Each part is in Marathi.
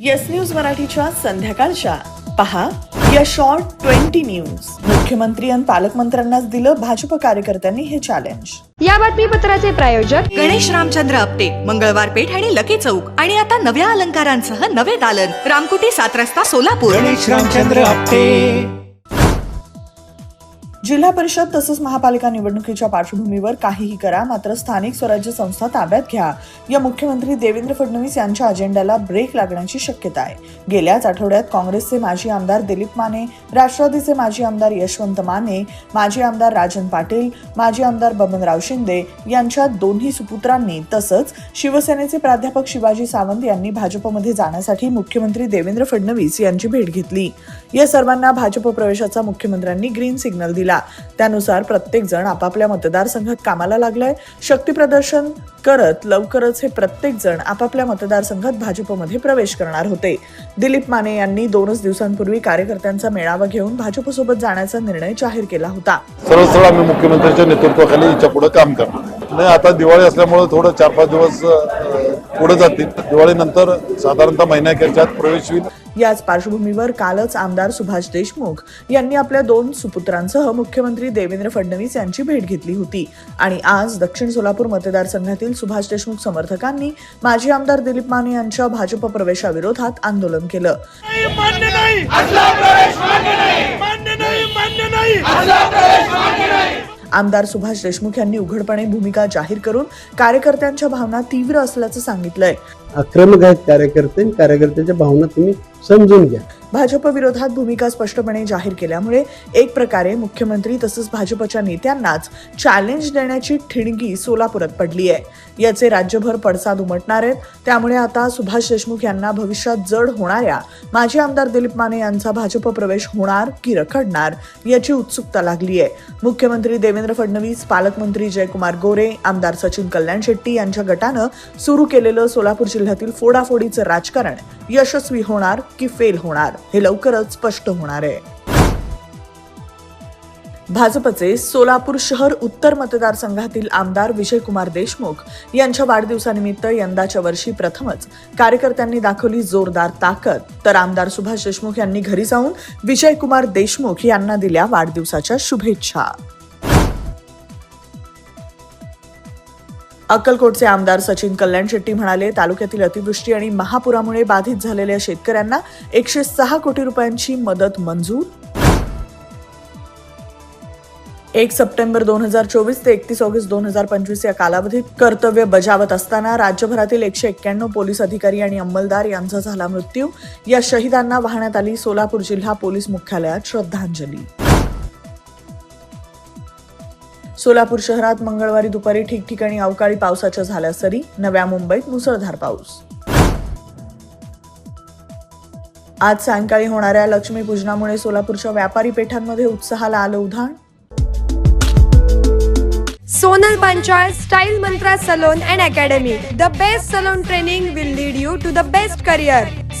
येस न्यूज मराठीच्या संध्याकाळच्या. पहा या शॉर्ट ट्वेंटी न्यूज मुख्यमंत्री आणि पालकमंत्र्यांनाच दिलं भाजप कार्यकर्त्यांनी हे चॅलेंज या बातमीपत्राचे प्रायोजक गणेश रामचंद्र आपटे मंगळवार पेठ आणि लकी चौक. आणि आता नव्या अलंकारांसह नवे दालन. रामकुटी सात रस्ता सोलापूर. गणेश रामचंद्र आपटे. जिल्हा परिषद तसंच महापालिका निवडणुकीच्या पार्श्वभूमीवर काहीही करा मात्र स्थानिक स्वराज्य संस्था ताब्यात घ्या. या मुख्यमंत्री देवेंद्र फडणवीस यांच्या अजेंड्याला ब्रेक लागण्याची शक्यता आहे. गेल्याच आठवड्यात काँग्रेसचे माजी आमदार दिलीप माने राष्ट्रवादीचे माजी आमदार यशवंत माने माजी आमदार राजन पाटील माजी आमदार बबनराव शिंदे यांच्या दोन्ही सुपुत्रांनी तसंच शिवसेनेचे प्राध्यापक शिवाजी सावंत यांनी भाजपमध्ये जाण्यासाठी मुख्यमंत्री देवेंद्र फडणवीस यांची भेट घेतली. या सर्वांना भाजप प्रवेशाचा मुख्यमंत्र्यांनी ग्रीन सिग्नल दिला. त्यानुसार प्रत्येक जण आपापल्या मतदारसंघात कामाला लागलाय. शक्ती प्रदर्शन करत लवकरच हे प्रत्येक जण आपापल्या मतदारसंघात भाजपमध्ये प्रवेश करणार होते. दिलीप माने यांनी दोनच दिवसांपूर्वी कार्यकर्त्यांचा मेळावा घेऊन भाजपसोबत जाण्याचा निर्णय जाहीर केला होता. सरळ सरळ आम्ही मुख्यमंत्र्यांच्या नेतृत्वाखाली याच्यापुढे काम करणार नाही आता दिवाळी असल्यामुळे थोडं चार पाच दिवस पुढे जातील. दिवाळीनंतर साधारणतः महिन्याखेरच्या प्रवेश होईल. याच पार्श्वभूमीवर कालच आमदार सुभाष देशमुख यांनी आपल्या दोन सुपुत्रांसह मुख्यमंत्री देवेंद्र फडणवीस यांची भेट घेतली होती. आणि आज दक्षिण सोलापूर मतदारसंघातील सुभाष देशमुख समर्थकांनी माजी आमदार दिलीप माने यांच्या भाजप प्रवेशाविरोधात आंदोलन केलं. आमदार सुभाष देशमुख यांनी उघडपणे भूमिका जाहीर करून कार्यकर्त्यांच्या भावना तीव्र असल्याचं सांगितलंय. आक्रमक आहेत कार्यकर्ते आणि कार्यकर्त्याच्या भावना तुम्ही समजून घ्या. भाजप विरोधात भूमिका स्पष्टपणे जाहीर केल्यामुळे एक प्रकारे मुख्यमंत्री तसंच भाजपच्या नेत्यांनाच चॅलेंज देण्याची ठिणगी सोलापुरात पडली आहे याचे राज्यभर पडसाद उमटणार आहेत. त्यामुळे आता सुभाष देशमुख यांना भविष्यात जड होणाऱ्या माजी आमदार दिलीप माने यांचा भाजप प्रवेश होणार की रखडणार याची उत्सुकता लागली आहे मुख्यमंत्री देवेंद्र फडणवीस पालकमंत्री जयकुमार गोरे आमदार सचिन कल्याण शेट्टी यांच्या गटानं सुरू केलेलं सोलापूर जिल्ह्यातील फोडाफोडीचं राजकारण यशस्वी होणार की फेल होणार हे लवकरच स्पष्ट होणार आहे. भाजपचे सोलापूर शहर उत्तर मतदारसंघातील आमदार विजयकुमार देशमुख यांच्या वाढदिवसानिमित्त यंदाच्या वर्षी प्रथमच कार्यकर्त्यांनी दाखवली जोरदार ताकद. तर आमदार सुभाष देशमुख यांनी घरी जाऊन विजयकुमार देशमुख यांना दिल्या वाढदिवसाच्या शुभेच्छा. अक्कलकोटचे आमदार सचिन कल्याण शेट्टी म्हणाले तालुक्यातील अतिवृष्टी आणि महापुरामुळे बाधित झालेल्या शेतकऱ्यांना एकशे सहा कोटी रुपयांची मदत मंजूर. एक सप्टेंबर दोन हजार चोवीस ते एकतीस ऑगस्ट दोन हजार पंचवीस या कालावधीत कर्तव्य बजावत असताना राज्यभरातील एकशे एक्क्याण्णव पोलीस अधिकारी आणि अंमलदार यांचा झाला मृत्यू. या शहीदांना वाहण्यात आली सोलापूर जिल्हा पोलीस मुख्यालयात श्रद्धांजली. सोलापूर शहरात मंगळवारी दुपारी ठिकठिकाणी अवकाळी पावसाच्या झाल्या सरी नव्या मुंबईत मुसळधार पाऊस. आज सायंकाळी होणाऱ्या लक्ष्मीपूजनामुळे सोलापूरच्या व्यापारी पेठांमध्ये उत्साहाला आलं उधाण. Sonal Panchal style mantra salon and academy. The best salon training will lead you to the best career.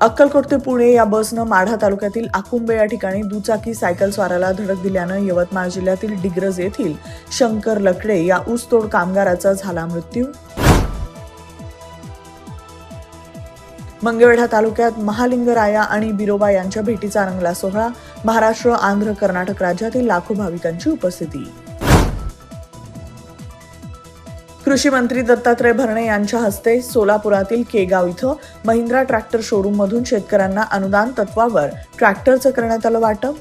Akkalkot ते पुणे या बसनं माढा तालुक्यातील आकुंबे या ठिकाणी दुचाकी सायकल स्वाराला धडक दिल्यानं यवतमाळ जिल्ह्यातील डिग्रज येथील शंकर लकडे या ऊसतोड कामगाराचा झाला मृत्यू. मंगेवेढा तालुक्यात महालिंगराया आणि बिरोबा यांच्या भेटीचा रंगला सोहळा महाराष्ट्र आंध्र कर्नाटक राज्यातील लाखो भाविकांची उपस्थिती. कृषी मंत्री दत्तात्रय भरणे यांच्या हस्ते सोलापुरातील केगाव इथं महिंद्रा ट्रॅक्टर शोरूम मधून शेतकऱ्यांना अनुदान तत्वावर ट्रॅक्टरचं करण्यात आलं वाटप.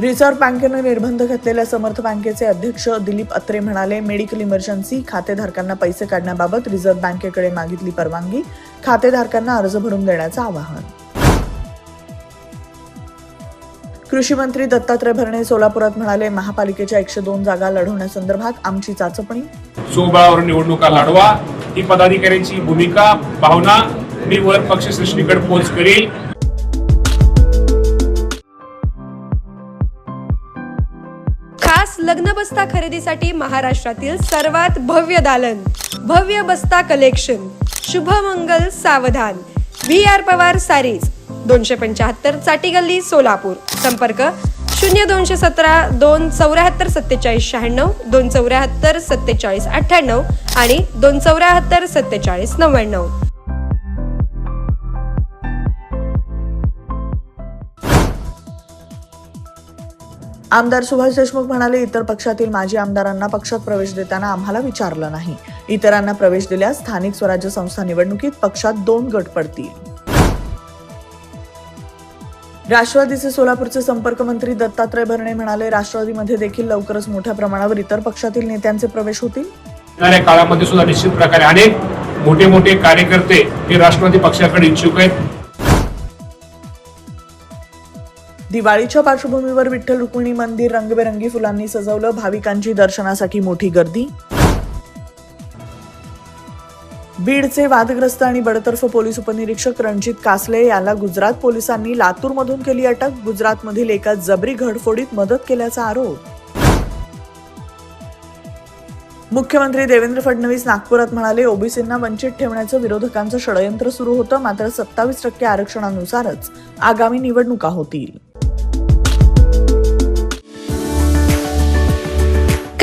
रिझर्व्ह बँकेनं निर्बंध घातलेल्या समर्थ बँकेचे अध्यक्ष दिलीप अत्रे म्हणाले मेडिकल इमर्जन्सी खातेधारकांना पैसे काढण्याबाबत रिझर्व्ह बँकेकडे मागितली परवानगी. खातेधारकांना अर्ज भरून देण्याचं आवाहन. कृषी मंत्री दत्तात्रय भरणे सोलापुरात म्हणाले महापालिकेच्या एकशे दोन जागा लढवण्यासंदर्भात आमची चाचपणी. स्वबळावर निवडणुका लढवा. ही पदाधिकाऱ्यांची भूमिका भावना मी वर पक्ष सृष्टीकडे पोच करेल. खास लग्न बस्ता खरेदीसाठी महाराष्ट्रातील सर्वात भव्य दालन भव्य बस्ता कलेक्शन. शुभमंगल सावधान. V R Pawar saris. दोनशे पंच्याहत्तर चाटी गल्ली सोलापूर. संपर्क शून्य दोनशे सतरा दोन चौऱ्याहत्तर सत्तेचाळीस शहाण्णव दोन चौऱ्याहत्तर सत्तेचाळीस अठ्ठ्याण्णव आणि दोन चौऱ्याहत्तर सत्तेचाळीस नव्याण्णव. आमदार सुभाष देशमुख म्हणाले इतर पक्षातील माजी आमदारांना पक्षात प्रवेश देताना आम्हाला विचारलं नाही. इतरांना प्रवेश दिल्यास स्थानिक स्वराज्य संस्था निवडणुकीत पक्षात दोन गट पडतील. राष्ट्रवादीचे सोलापूरचे संपर्क मंत्री दत्तात्रय भरणे म्हणाले राष्ट्रवादीमध्ये देखील लवकरच मोठ्या प्रमाणावर इतर पक्षातील नेत्यांचे प्रवेश होतील. येणाऱ्या काळामध्ये सुद्धा निश्चित प्रकारे अनेक मोठे मोठे कार्यकर्ते हे राष्ट्रवादी पक्षाकडे इच्छुक आहेत. दिवाळीच्या पार्श्वभूमीवर विठ्ठल रुक्मिणी मंदिर रंगबेरंगी फुलांनी सजवलं भाविकांची दर्शनासाठी मोठी गर्दी. बीडचे वादग्रस्त आणि बडतर्फ पोलीस उपनिरीक्षक रणजित कासले याला गुजरात पोलिसांनी लातूरमधून केली अटक. गुजरातमधील एका जबरी घडफोडीत मदत केल्याचा आरोप. मुख्यमंत्री देवेंद्र फडणवीस नागपुरात म्हणाले ओबीसींना वंचित ठेवण्याचं विरोधकांचं षडयंत्र सुरू होतं मात्र सत्तावीस टक्के आरक्षणानुसारच आगामी निवडणुका होतील.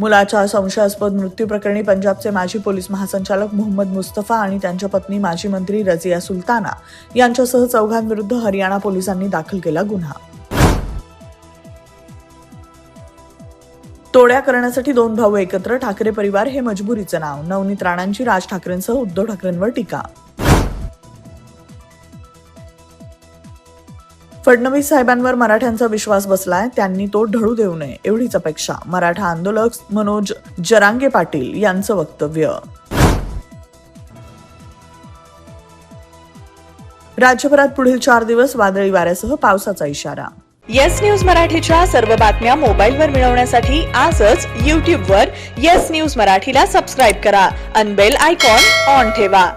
मुलाच्या संशयास्पद मृत्यू प्रकरणी पंजाबचे माजी पोलीस महासंचालक मोहम्मद मुस्तफा आणि त्यांच्या पत्नी माजी मंत्री रझिया सुलताना यांच्यासह चौघांविरुद्ध हरियाणा पोलिसांनी दाखल केला गुन्हा. तोड्या करण्यासाठी दोन भाऊ एकत्र ठाकरे परिवार हे मजबुरीचं नाव नवनीत राणांची राज ठाकरेंसह उद्धव ठाकरेंवर टीका. फडणवीस साहेबांवर मराठ्यांचा विश्वास बसलाय त्यांनी तो ढळू देऊ नये एवढीच अपेक्षा. मराठा आंदोलक मनोज जरांगे पाटील यांचं वक्तव्य. राज्यभरात पुढील चार दिवस वादळी वाऱ्यासह पावसाचा इशारा. येस न्यूज मराठीच्या सर्व बातम्या मोबाईलवर मिळवण्यासाठी आजच यूट्यूबवर येस न्यूज मराठीला सबस्क्राईब करा. अनबेल आयकॉन ऑन ठेवा.